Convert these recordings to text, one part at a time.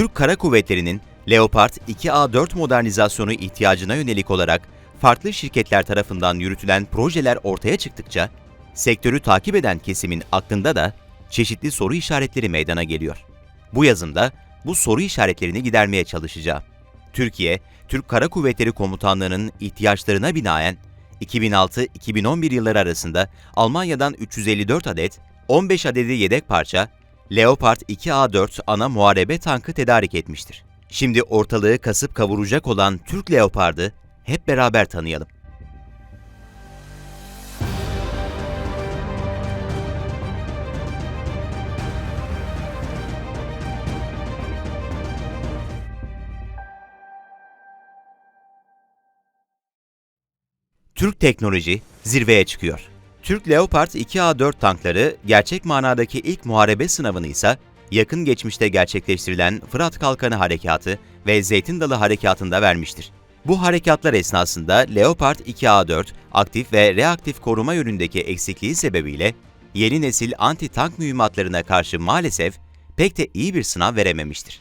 Türk Kara Kuvvetleri'nin Leopard 2A4 modernizasyonu ihtiyacına yönelik olarak farklı şirketler tarafından yürütülen projeler ortaya çıktıkça, sektörü takip eden kesimin aklında da çeşitli soru işaretleri meydana geliyor. Bu yazımda bu soru işaretlerini gidermeye çalışacağım. Türkiye, Türk Kara Kuvvetleri Komutanlığı'nın ihtiyaçlarına binaen 2006-2011 yılları arasında Almanya'dan 354 adet, 15 adedi yedek parça, Leopard 2A4 ana muharebe tankı tedarik etmiştir. Şimdi ortalığı kasıp kavuracak olan Türk Leopard'ı hep beraber tanıyalım. Türk teknoloji zirveye çıkıyor. Türk Leopard 2A4 tankları gerçek manadaki ilk muharebe sınavını ise yakın geçmişte gerçekleştirilen Fırat Kalkanı Harekatı ve Zeytin Dalı Harekatı'nda vermiştir. Bu harekatlar esnasında Leopard 2A4 aktif ve reaktif koruma yönündeki eksikliği sebebiyle yeni nesil anti-tank mühimmatlarına karşı maalesef pek de iyi bir sınav verememiştir.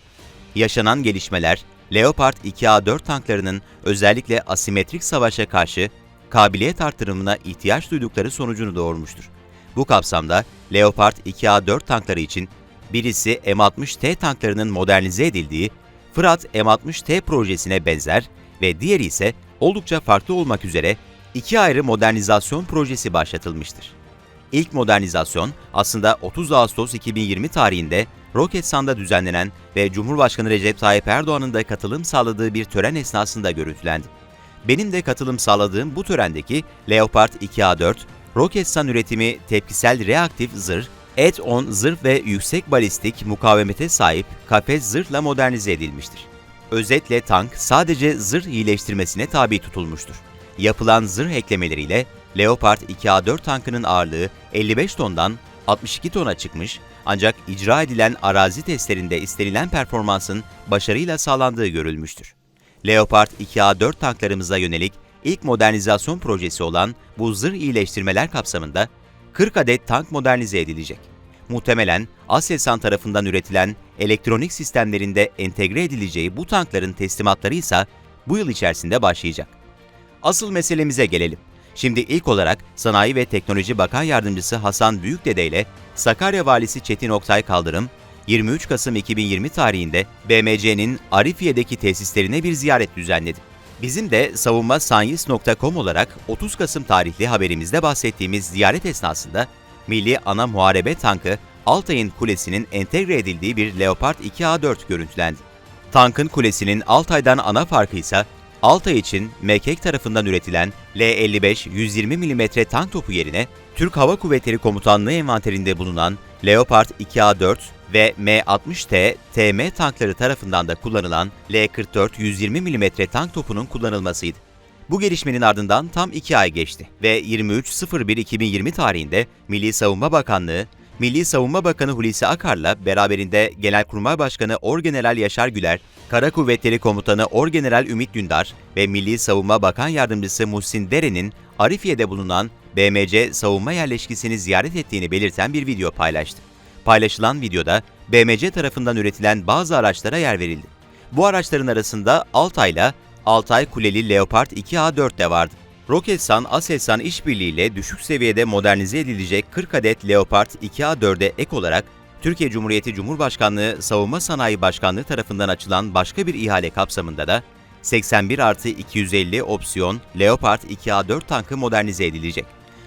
Yaşanan gelişmeler, Leopard 2A4 tanklarının özellikle asimetrik savaşa karşı kabiliyet artırımına ihtiyaç duydukları sonucunu doğurmuştur. Bu kapsamda Leopard 2A4 tankları için birisi M60T tanklarının modernize edildiği Fırat M60T projesine benzer ve diğeri ise oldukça farklı olmak üzere iki ayrı modernizasyon projesi başlatılmıştır. İlk modernizasyon aslında 30 Ağustos 2020 tarihinde Roketsan'da düzenlenen ve Cumhurbaşkanı Recep Tayyip Erdoğan'ın da katılım sağladığı bir tören esnasında görüntülendi. Benim de katılım sağladığım bu törendeki Leopard 2A4, Roketsan üretimi tepkisel reaktif zırh, add-on zırh ve yüksek balistik mukavemete sahip kafes zırhla modernize edilmiştir. Özetle tank sadece zırh iyileştirmesine tabi tutulmuştur. Yapılan zırh eklemeleriyle Leopard 2A4 tankının ağırlığı 55 tondan 62 tona çıkmış ancak icra edilen arazi testlerinde istenilen performansın başarıyla sağlandığı görülmüştür. Leopard 2A4 tanklarımıza yönelik ilk modernizasyon projesi olan bu zırh iyileştirmeler kapsamında 40 adet tank modernize edilecek. Muhtemelen Aselsan tarafından üretilen elektronik sistemlerinde entegre edileceği bu tankların teslimatları ise bu yıl içerisinde başlayacak. Asıl meselemize gelelim. Şimdi ilk olarak Sanayi ve Teknoloji Bakan Yardımcısı Hasan Büyükdede ile Sakarya Valisi Çetin Oktay Kaldırım, 23 Kasım 2020 tarihinde BMC'nin Arifiye'deki tesislerine bir ziyaret düzenledi. Bizim de savunmasanyis.com olarak 30 Kasım tarihli haberimizde bahsettiğimiz ziyaret esnasında Milli Ana Muharebe Tankı Altay'ın kulesinin entegre edildiği bir Leopard 2A4 görüntülendi. Tankın kulesinin Altay'dan ana farkı ise Altay için Mekek tarafından üretilen L-55 120 mm tank topu yerine Türk Hava Kuvvetleri Komutanlığı envanterinde bulunan Leopard 2A4 ve M60T, TM tankları tarafından da kullanılan L44 120 mm tank topunun kullanılmasıydı. Bu gelişmenin ardından tam 2 ay geçti ve 23.01.2020 tarihinde Milli Savunma Bakanlığı, Milli Savunma Bakanı Hulusi Akar'la beraberinde Genelkurmay Başkanı Orgeneral Yaşar Güler, Kara Kuvvetleri Komutanı Orgeneral Ümit Dündar ve Milli Savunma Bakan Yardımcısı Muhsin Dere'nin Arifiye'de bulunan BMC savunma yerleşkesini ziyaret ettiğini belirten bir video paylaştı. Paylaşılan videoda BMC tarafından üretilen bazı araçlara yer verildi. Bu araçların arasında Altay'la Altay Kuleli Leopard 2A4 de vardı. Roketsan, Aselsan işbirliğiyle düşük seviyede modernize edilecek 40 adet Leopard 2A4'e ek olarak Türkiye Cumhuriyeti Cumhurbaşkanlığı Savunma Sanayi Başkanlığı tarafından açılan başka bir ihale kapsamında da 81 artı 250 opsiyon Leopard 2A4 tankı modernize edilecek.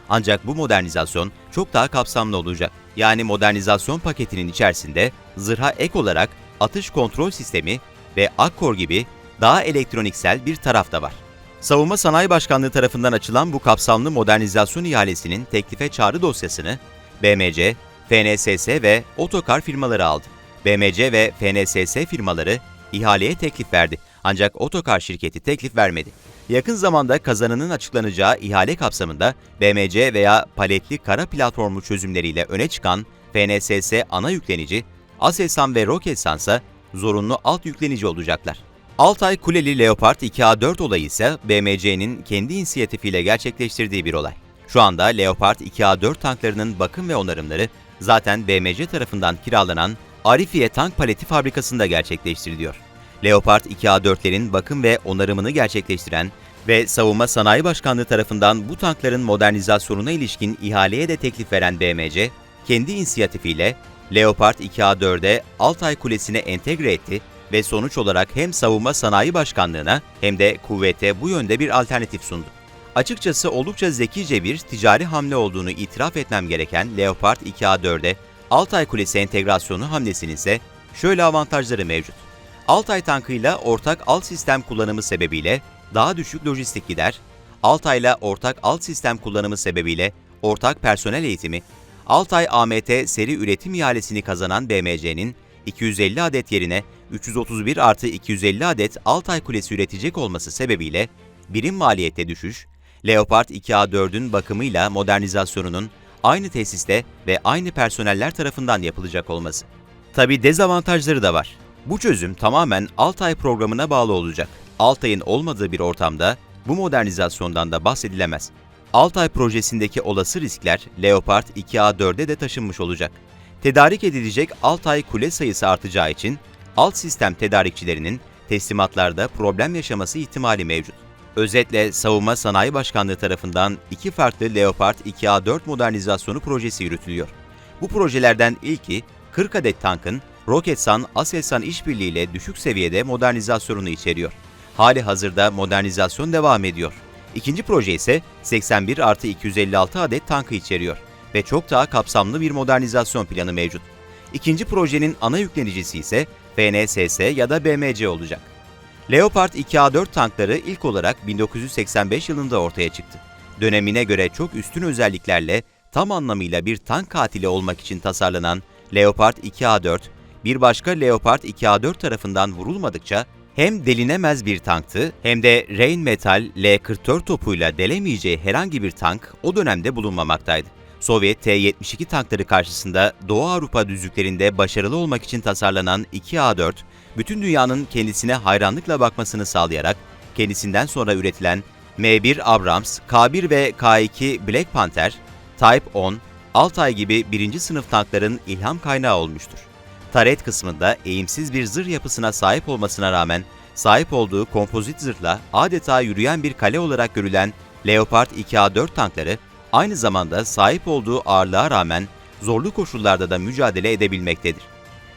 Ancak bu modernizasyon çok daha kapsamlı olacak. Yani modernizasyon paketinin içerisinde zırha ek olarak atış kontrol sistemi ve Akkor gibi daha elektroniksel bir taraf da var. Savunma Sanayi Başkanlığı tarafından açılan bu kapsamlı modernizasyon ihalesinin teklife çağrı dosyasını BMC, FNSS ve Otokar firmaları aldı. BMC ve FNSS firmaları ihaleye teklif verdi ancak Otokar şirketi teklif vermedi. Yakın zamanda kazanının açıklanacağı ihale kapsamında BMC veya paletli kara platformu çözümleriyle öne çıkan FNSS ana yüklenici, Aselsan ve Roketsan ise zorunlu alt yüklenici olacaklar. Altay Kuleli Leopard 2A4 olayı ise BMC'nin kendi inisiyatifiyle gerçekleştirdiği bir olay. Şu anda Leopard 2A4 tanklarının bakım ve onarımları zaten BMC tarafından kiralanan Arifiye Tank Paleti Fabrikası'nda gerçekleştiriliyor. Leopard 2A4'lerin bakım ve onarımını gerçekleştiren ve Savunma Sanayi Başkanlığı tarafından bu tankların modernizasyonuna ilişkin ihaleye de teklif veren BMC, kendi inisiyatifiyle Leopard 2A4'e Altay Kulesi'ne entegre etti ve sonuç olarak hem Savunma Sanayi Başkanlığı'na hem de kuvvete bu yönde bir alternatif sundu. Açıkçası oldukça zekice bir ticari hamle olduğunu itiraf etmem gereken Leopard 2A4'e Altay Kulesi entegrasyonu hamlesinin ise şöyle avantajları mevcut. Altay tankıyla ortak alt sistem kullanımı sebebiyle daha düşük lojistik gider, Altay'la ortak alt sistem kullanımı sebebiyle ortak personel eğitimi, Altay AMT seri üretim ihalesini kazanan BMC'nin 250 adet yerine 331 artı 250 adet Altay Kulesi üretecek olması sebebiyle birim maliyette düşüş, Leopard 2A4'ün bakımıyla modernizasyonunun aynı tesiste ve aynı personeller tarafından yapılacak olması. Tabi dezavantajları da var. Bu çözüm tamamen Altay programına bağlı olacak. Altay'ın olmadığı bir ortamda bu modernizasyondan da bahsedilemez. Altay projesindeki olası riskler Leopard 2A4'e de taşınmış olacak. Tedarik edilecek Altay kule sayısı artacağı için alt sistem tedarikçilerinin teslimatlarda problem yaşaması ihtimali mevcut. Özetle Savunma Sanayi Başkanlığı tarafından iki farklı Leopard 2A4 modernizasyonu projesi yürütülüyor. Bu projelerden ilki 40 adet tankın Roketsan Aselsan işbirliğiyle düşük seviyede modernizasyonunu içeriyor. Hali hazırda modernizasyon devam ediyor. İkinci proje ise 81 artı 256 adet tankı içeriyor ve çok daha kapsamlı bir modernizasyon planı mevcut. İkinci projenin ana yüklenicisi ise FNSS ya da BMC olacak. Leopard 2A4 tankları ilk olarak 1985 yılında ortaya çıktı. Dönemine göre çok üstün özelliklerle tam anlamıyla bir tank katili olmak için tasarlanan Leopard 2A4, bir başka Leopard 2A4 tarafından vurulmadıkça hem delinemez bir tanktı hem de Rheinmetall L-44 topuyla delemeyeceği herhangi bir tank o dönemde bulunmamaktaydı. Sovyet T-72 tankları karşısında Doğu Avrupa düzlüklerinde başarılı olmak için tasarlanan 2A4, bütün dünyanın kendisine hayranlıkla bakmasını sağlayarak kendisinden sonra üretilen M1 Abrams, K1 ve K2 Black Panther, Type 10, Altay gibi birinci sınıf tankların ilham kaynağı olmuştur. Taret kısmında eğimsiz bir zırh yapısına sahip olmasına rağmen sahip olduğu kompozit zırhla adeta yürüyen bir kale olarak görülen Leopard 2A4 tankları aynı zamanda sahip olduğu ağırlığa rağmen zorlu koşullarda da mücadele edebilmektedir.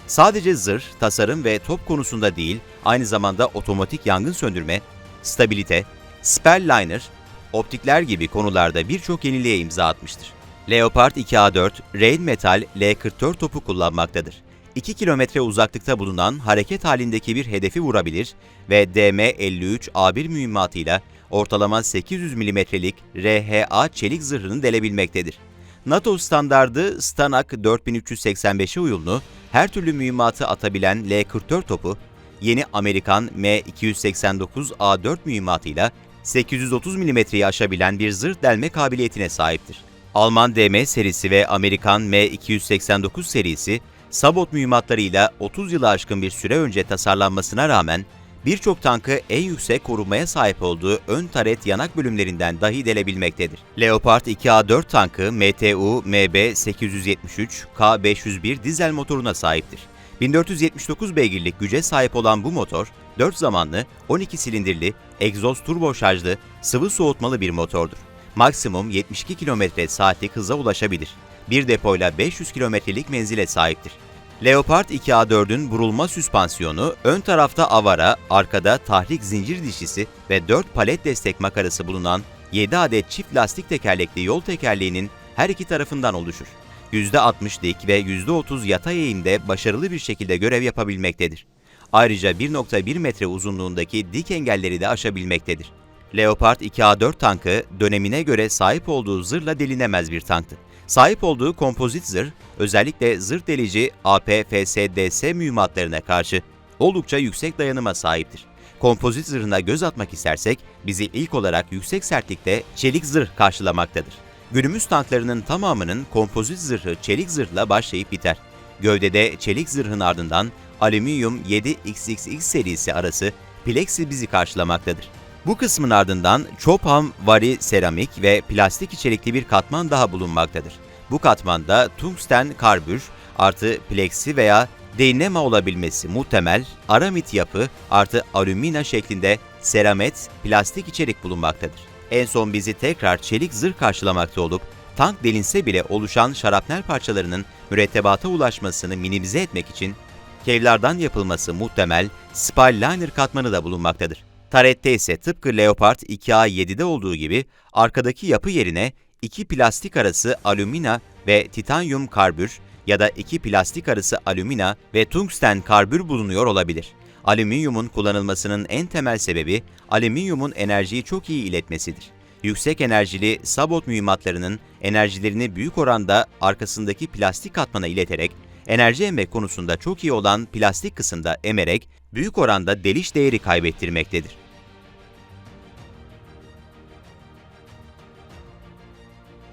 Sadece zırh, tasarım ve top konusunda değil, aynı zamanda otomatik yangın söndürme, stabilite, spell liner, optikler gibi konularda birçok yeniliğe imza atmıştır. Leopard 2A4, Rheinmetall L44 topu kullanmaktadır. 2 kilometre uzaklıkta bulunan hareket halindeki bir hedefi vurabilir ve DM-53 A1 mühimmatıyla ortalama 800 mm'lik RHA çelik zırhını delebilmektedir. NATO standardı Stanak 4385'e uyumlu, her türlü mühimmatı atabilen L-44 topu, yeni Amerikan M289A4 mühimmatıyla 830 mm'yi aşabilen bir zırh delme kabiliyetine sahiptir. Alman DM serisi ve Amerikan M289 serisi, Sabot mühimmatlarıyla 30 yılı aşkın bir süre önce tasarlanmasına rağmen birçok tankı en yüksek korunmaya sahip olduğu ön taret yanak bölümlerinden dahi delebilmektedir. Leopard 2A4 tankı MTU MB873 K501 dizel motoruna sahiptir. 1479 beygirlik güce sahip olan bu motor, 4 zamanlı, 12 silindirli, egzoz turbo şarjlı, sıvı soğutmalı bir motordur. Maksimum 72 km saatlik hıza ulaşabilir. Bir depoyla 500 kilometrelik menzile sahiptir. Leopard 2A4'ün burulma süspansiyonu, ön tarafta avara, arkada tahrik zincir dişisi ve 4 palet destek makarası bulunan 7 adet çift lastik tekerlekli yol tekerleğinin her iki tarafından oluşur. %60 dik ve %30 yatay eğimde başarılı bir şekilde görev yapabilmektedir. Ayrıca 1.1 metre uzunluğundaki dik engelleri de aşabilmektedir. Leopard 2A4 tankı dönemine göre sahip olduğu zırhla delinemez bir tanktı. Sahip olduğu kompozit zırh, özellikle zırh delici APFSDS mühimmatlarına karşı oldukça yüksek dayanıma sahiptir. Kompozit zırhına göz atmak istersek, bizi ilk olarak yüksek sertlikte çelik zırh karşılamaktadır. Günümüz tanklarının tamamının kompozit zırhı çelik zırhla başlayıp biter. Gövdede çelik zırhın ardından alüminyum 7XXX serisi arası plexi bizi karşılamaktadır. Bu kısmın ardından Chopham vari seramik ve plastik içerikli bir katman daha bulunmaktadır. Bu katmanda tungsten karbür artı plexi veya Değinleme olabilmesi muhtemel aramit yapı artı alümina şeklinde seramet, plastik içerik bulunmaktadır. En son bizi tekrar çelik zırh karşılamakta olup tank delinse bile oluşan şarapnel parçalarının mürettebata ulaşmasını minimize etmek için kevlardan yapılması muhtemel spy liner katmanı da bulunmaktadır. Tarette ise tıpkı Leopard 2A7'de olduğu gibi arkadaki yapı yerine iki plastik arası alümina ve titanyum karbür ya da iki plastik arası alümina ve tungsten karbür bulunuyor olabilir. Alüminyumun kullanılmasının en temel sebebi alüminyumun enerjiyi çok iyi iletmesidir. Yüksek enerjili sabot mühimmatlarının enerjilerini büyük oranda arkasındaki plastik katmana ileterek enerji emmek konusunda çok iyi olan plastik kısımda emerek büyük oranda deliş değeri kaybettirmektedir.